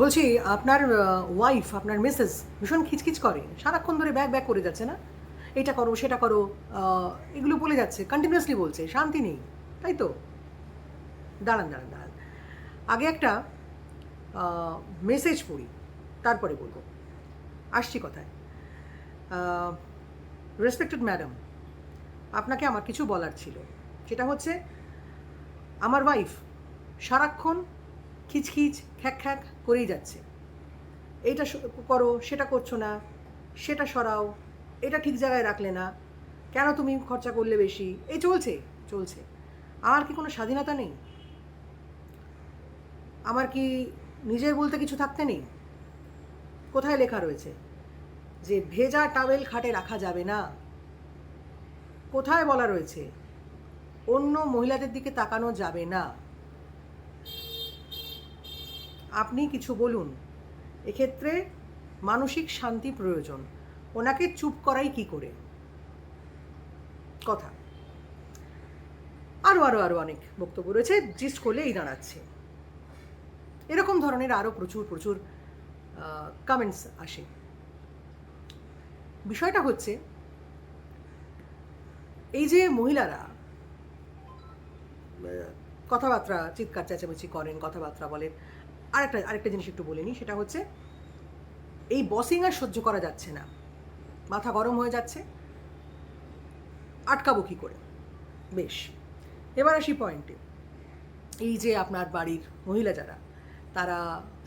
বলছি, আপনার ওয়াইফ আপনার মিসেস ভীষণ খিচখিচ করে। সারাক্ষণ ধরে ব্যাগ ব্যাগ করে যাচ্ছে না। এটা করো, সেটা করো এগুলো বলে যাচ্ছে কন্টিনিউয়াসলি বলছে, শান্তি নেই, তাই তো? দাঁড়ান দাঁড়ান দাঁড়ান। আগে একটা মেসেজ পড়ি, তারপরে বলব। আসছি কথায়। রেসপেক্টেড ম্যাডাম আপনাকে আমার কিছু বলার ছিল। সেটা হচ্ছে, আমার ওয়াইফ সারাক্ষণ খিচখিচ, খ্যাক খ্যাক করেই যাচ্ছে। এইটা করো, সেটা করছ না, সেটা সরাও, এটা ঠিক জায়গায় রাখলে না, কেন তুমি খরচা করলে বেশি? এই চলছে চলছে। আমার কি কোনো স্বাধীনতা নেই? আমার কি নিজের বলতে কিছু থাকতে নেই? কোথায় লেখা রয়েছে? যে ভেজা টাওয়েল খাটে রাখা যাবে না। কোথায় বলা রয়েছে? অন্য মহিলাদের দিকে তাকানো যাবে না। আপনি কিছু বলুন। এক্ষেত্রে মানসিক শান্তি প্রয়োজন। ওনাকে চুপ করাই কি করে? কথা। আরও আরও আরও অনেক বক্তব্য রয়েছে জিস্ট করলে এই দাঁড়াচ্ছে। এরকম ধরনের আরও প্রচুর প্রচুর কমেন্টস আসে। বিষয়টা হচ্ছে, এই যে মহিলারা কথাবার্তা, চিৎকার, চেঁচামেচি করেন, কথাবার্তা বলেন আরেকটা আরেকটা জিনিস একটু বলে নিই, সেটা হচ্ছে এই বসিং আর সহ্য করা যাচ্ছে না। মাথা গরম হয়ে যাচ্ছে। আটকাবো কী করে? বেশ, এবার আসি পয়েন্টে এই যে আপনার বাড়ির মহিলা যারা, তারা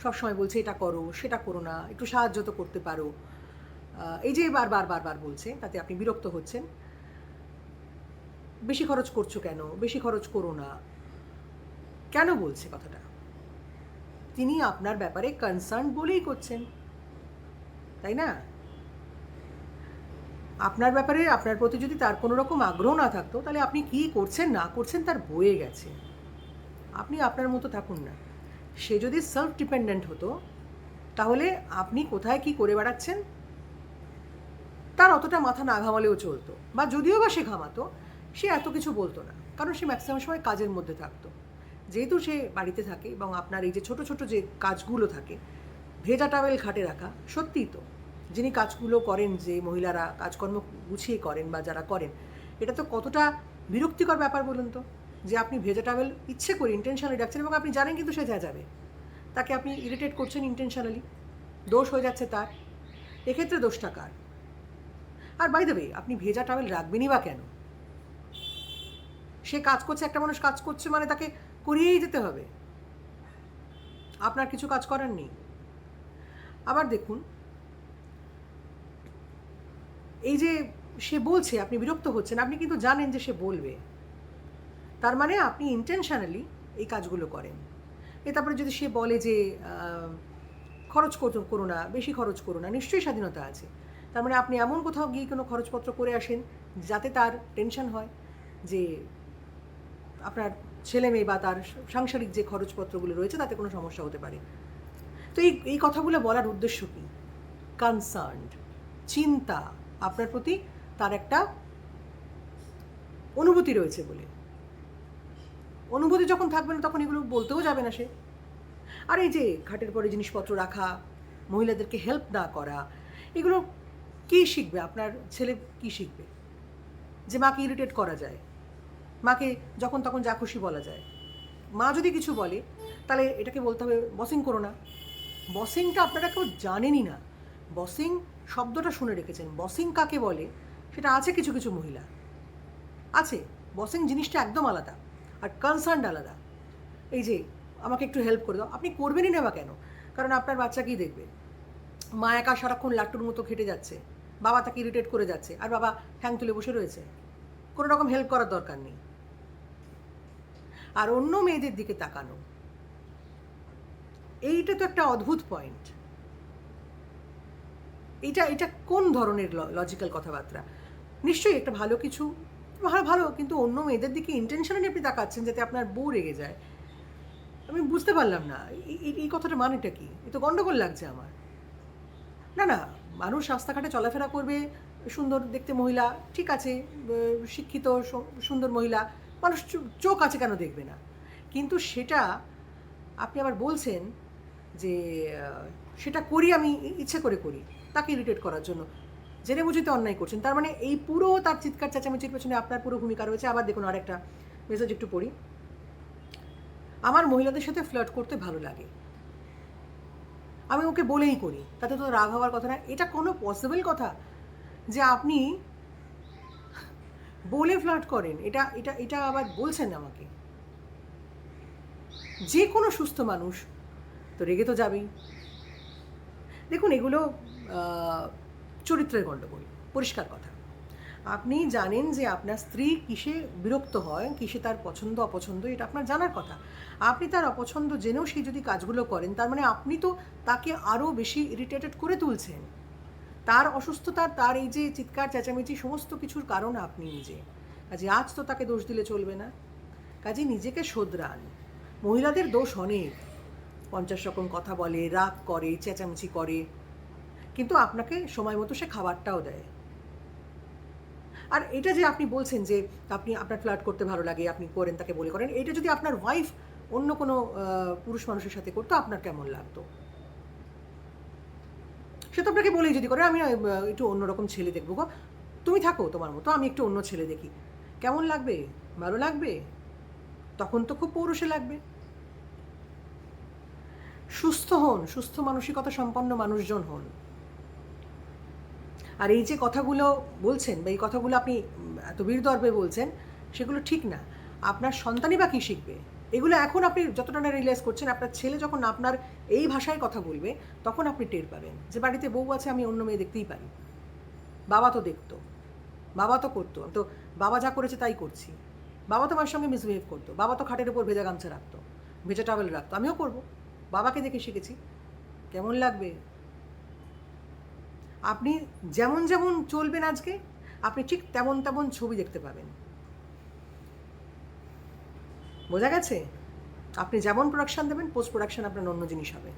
সবসময় বলছে, এটা করো, সেটা করো না, একটু সাহায্য তো করতে পারো। এই যে বারবার বারবার বলছে, তাতে আপনি বিরক্ত হচ্ছেন। বেশি খরচ করছ কেন? বেশি খরচ করো না। কেন বলছে কথাটা? তিনি আপনার ব্যাপারে কনসার্ন বলেই করছেন। তাই না? আপনার ব্যাপারে, আপনার প্রতি যদি তার কোনো রকম আগ্রহ না থাকতো, তাহলে আপনি কি করছেন, না করছেন তার বয়ে গেছে। আপনি আপনার মতো থাকুন না। সে যদি সেলফ ডিপেন্ডেন্ট হতো, তাহলে আপনি কোথায় কি করে বেড়াচ্ছেন? তার অতটা মাথা না ঘামালেও চলতো। বা যদিও বা সে ঘামাতো, সে এত কিছু বলতো না। কারণ সে ম্যাক্সিমাম সময় কাজের মধ্যে থাকতো। যেহেতু সে বাড়িতে থাকে এবং আপনার এই যে ছোট ছোট যে কাজগুলো থাকে, ভেজা টাওয়েল খাটে রাখা, সত্যিই তো। যিনি কাজগুলো করেন, যে মহিলারা কাজকর্ম গুছিয়ে করেন বা যারা করেন, এটা তো কতটা বিরক্তিকর ব্যাপার বলুন তো? যে আপনি ভেজা টাওয়েল ইচ্ছে করে ইন্টেনশনালি রাখছেন এবং আপনি জানেন কিন্তু সে যা যাবে। তাকে আপনি ইরিটেট করছেন ইন্টেনশনালি দোষ হয়ে যাচ্ছে তার। এক্ষেত্রে দোষটা কার? আর বাই ওয়ে আপনি ভেজা টাওয়েল রাখবেনই বা কেন? সে কাজ করছে, একটা মানুষ কাজ করছে মানে তাকে করিয়েই যেতে হবে। আপনার কিছু কাজ করার নেই। আবার দেখুন, এই যে সে বলছে, আপনি বিরক্ত হচ্ছেন, আপনি কিন্তু জানেন যে সে বলবে। তার মানে আপনি ইন্টেনশনালি এই কাজগুলো করেন। এ তারপরে যদি সে বলে যে খরচ করো- না, বেশি খরচ করো না, নিশ্চয়ই স্বাধীনতা আছে। তার মানে আপনি এমন কোথাও গিয়ে কোনো খরচপত্র করে আসেন যাতে তার টেনশন হয় যে আপনার ছেলে মেয়ে বা তার সাংসারিক যে খরচপত্রগুলো রয়েছে, তাতে কোনো সমস্যা হতে পারে। তো এই এই কথাগুলো বলার উদ্দেশ্য কী? কনসার্ন চিন্তা, আপনার প্রতি তার একটা অনুভূতি রয়েছে বলে। অনুভূতি যখন থাকবে না, তখন এগুলো বলতেও যাবে না সে। আর এই যে ঘাটের পরে জিনিসপত্র রাখা, মহিলাদেরকে হেল্প না করা, এগুলো কী শিখবে? আপনার ছেলে কী শিখবে? যে মাকে ইরিটেট করা যায়। মাকে যখন তখন যা খুশি বলা যায়। মা যদি কিছু বলে, তাহলে এটাকে বলতে হবে বসিং করো না। বসিংটা আপনারা কেউ জানেনই না। বসিং শব্দটা শুনে রেখেছেন। বসিং কাকে বলে? সেটা আছে কিছু কিছু মহিলা। আছে। বসিং জিনিসটা একদম আলাদা। আর কনসার্ন আলাদা। এই যে, আমাকে একটু হেল্প করে দাও। আপনি করবেনই না বা কেন? কারণ আপনার বাচ্চা কি দেখবে। মা একা সারাক্ষণ লাট্টুর মতো খেটে যাচ্ছে। বাবা তাকে ইরিটেট করে যাচ্ছে। আর বাবা ঠ্যাং তুলে বসে রয়েছে। কোনো রকম হেল্প করার দরকার নেই। আর অন্য মেয়েদের দিকে তাকানো। এইটা তো একটা অদ্ভুত পয়েন্ট এটা এটা কোন ধরনের লজিক্যাল কথাবার্তা? নিশ্চয়ই একটা ভালো কিছু, ভালো ভালো, কিন্তু অন্য মেয়েদের দিকে ইন্টেনশনালি আপনি তাকাচ্ছেন যাতে আপনার বউ রেগে যায়। আমি বুঝতে পারলাম না, এই- কথাটা মানেটা কি? এ তো গণ্ডগোল লাগছে আমার। না না, মানুষ রাস্তাঘাটে চলাফেরা করবে, সুন্দর দেখতে মহিলা, ঠিক আছে শিক্ষিত সুন্দর মহিলা মানুষ চোখ আছে কেন দেখবে না? কিন্তু সেটা আপনি আবার বলছেন যে সেটা করি আমি, ইচ্ছে করে করি, তাকে ইরিটেট করার জন্য। জেনে বুঝিতে অন্যায় করছেন। তার মানে এই পুরো তার চিৎকার চেঁচামেচির পেছনে আপনার পুরো ভূমিকা রয়েছে। আবার দেখুন আরেকটা মেসেজ একটু পড়ি। আমার মহিলাদের সাথে ফ্লার্ট করতে ভালো লাগে। আমি ওকে বলেই করি, তাতে তো রাগ হওয়ার কথা না। এটা কোনো পসিবল কথা যে আপনি বলে ফ্লার্ট করেন, এটা এটা এটা আবার বলছেন আমাকে। যে কোনো সুস্থ মানুষ, তো রেগে তো যাবেই। দেখুন, এগুলো চরিত্রের গণ্ডগোল পরিষ্কার কথা। আপনি জানেন যে আপনার স্ত্রী কিসে বিরক্ত হয়, কিসে তার পছন্দ, অপছন্দ, এটা আপনার জানার কথা। আপনি তার অপছন্দ জেনেও সেই যদি কাজগুলো করেন, তার মানে আপনি তো তাকে আরও বেশি ইরিটেটেড করে তুলছেন। তার অসুস্থতার, তার এই যে চিৎকার, চেঁচামেচি সমস্ত কিছুর কারণ আপনি নিজে। কাজে আজ তো তাকে দোষ দিলে চলবে না। কাজে নিজেকে শোধরান। মহিলাদের দোষ অনেক। পঞ্চাশ রকম কথা বলে, রাগ করে, চেঁচামেচি করে। কিন্তু আপনাকে সময় মতো সে খাবারটাও দেয়। আর এটা যে আপনি বলছেন যে আপনি, আপনার ফ্লার্ট করতে ভালো লাগে, আপনি করেন, তাকে বলে করেন, এটা যদি আপনার ওয়াইফ অন্য কোনো পুরুষ মানুষের সাথে করতো, আপনার কেমন লাগতো? সে তো আপনাকে বলেই যদি করে, আমি একটু অন্যরকম ছেলে দেখব গো। তুমি থাকো তোমার মতো, আমি একটু অন্য ছেলে দেখি। কেমন লাগবে? ভালো লাগবে? তখন তো খুব পৌরুষে লাগবে। সুস্থ হন, সুস্থ মানসিকতা সম্পন্ন মানুষজন হন। আর এই যে কথাগুলো বলছেন বা এই কথাগুলো আপনি এত বীরদর্বে বলছেন, সেগুলো ঠিক না। আপনার সন্তানই বা কী শিখবে? এগুলো এখন আপনি যতটা না রিয়েলাইজ করছেন, আপনার ছেলে যখন আপনার এই ভাষায় কথা বলবে, তখন আপনি টের পাবেন যে বাড়িতে বউ আছে, আমি অন্য মেয়ে দেখতেই পারি। বাবা তো দেখতো, বাবা তো করতো। তো বাবা যা করেছে তাই করছি। বাবা তো আমার সঙ্গে মিসবিহেভ করতো, বাবা তো খাটের উপর ভেজা গামছা রাখতো, ভেজা টাওয়েল রাখতো, আমিও করব। বাবাকে দেখে শিখেছি, কেমন লাগবে? আপনি যেমন যেমন চলবেন আজকে, আপনি ঠিক তেমন তেমন ছবি দেখতে পাবেন। বোঝা গেছে? আপনি যেমন প্রোডাকশান দেবেন পোস্ট প্রোডাকশান আপনার অন্য জিনিস হবে।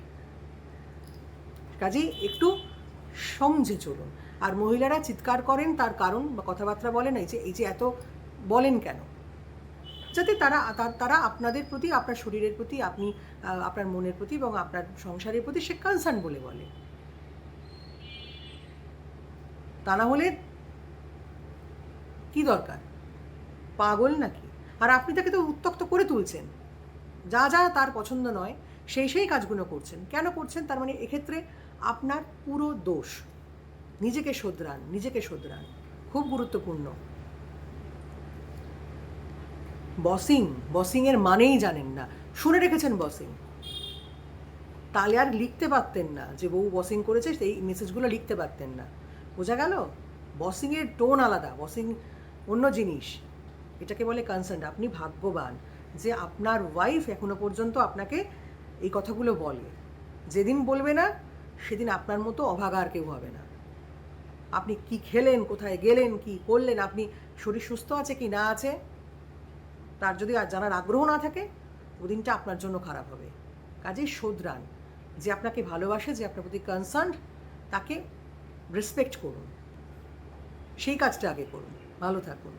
কাজেই একটু সমঝে চলুন। আর মহিলারা চিৎকার করেন, তার কারণ বা কথাবার্তা বলেন, এই যে এই যে এত বলেন কেন? যাতে তারা তারা আপনাদের প্রতি, আপনার শরীরের প্রতি, আপনি আপনার মনের প্রতি এবং আপনার সংসারের প্রতি সে কনসার্ন বলে বলে। তা না হলে কি দরকার? পাগল নাকি? আর আপনি তাকে তো উত্তক্ত করে তুলছেন। যা যা তার পছন্দ নয়, সেই সেই কাজগুলো করছেন। কেন করছেন? তার মানে এক্ষেত্রে আপনার পুরো দোষ নিজেকে শোধরান নিজেকে শোধরান। খুব গুরুত্বপূর্ণ। বসিং বসিংয়ের মানেই জানেন না। শুনে রেখেছেন বসিং। তাহলে আর লিখতে পারতেন না যে বউ বসিং করেছে, সেই মেসেজগুলো লিখতে পারতেন না। বোঝা গেল? বসিংয়ের টোন আলাদা, বসিং অন্য জিনিস। এটাকে বলে কনসার্ন আপনি ভাগ্যবান। যে আপনার ওয়াইফ এখনও পর্যন্ত আপনাকে এই কথাগুলো বলে। যেদিন বলবে না, সেদিন আপনার মতো অভাগা আর কেউ হবে না। আপনি কি খেলেন, কোথায় গেলেন, কি করলেন, আপনি শরীর সুস্থ আছে কি না আছে? তার যদি আর জানার আগ্রহ না থাকে, ওদিনটা আপনার জন্য খারাপ হবে। কাজেই শোধরান যে আপনাকে ভালোবাসে, যে আপনার প্রতি কনসার্ন তাকে রেসপেক্ট করুন। সেই কাজটা আগে করুন। ভালো থাকুন।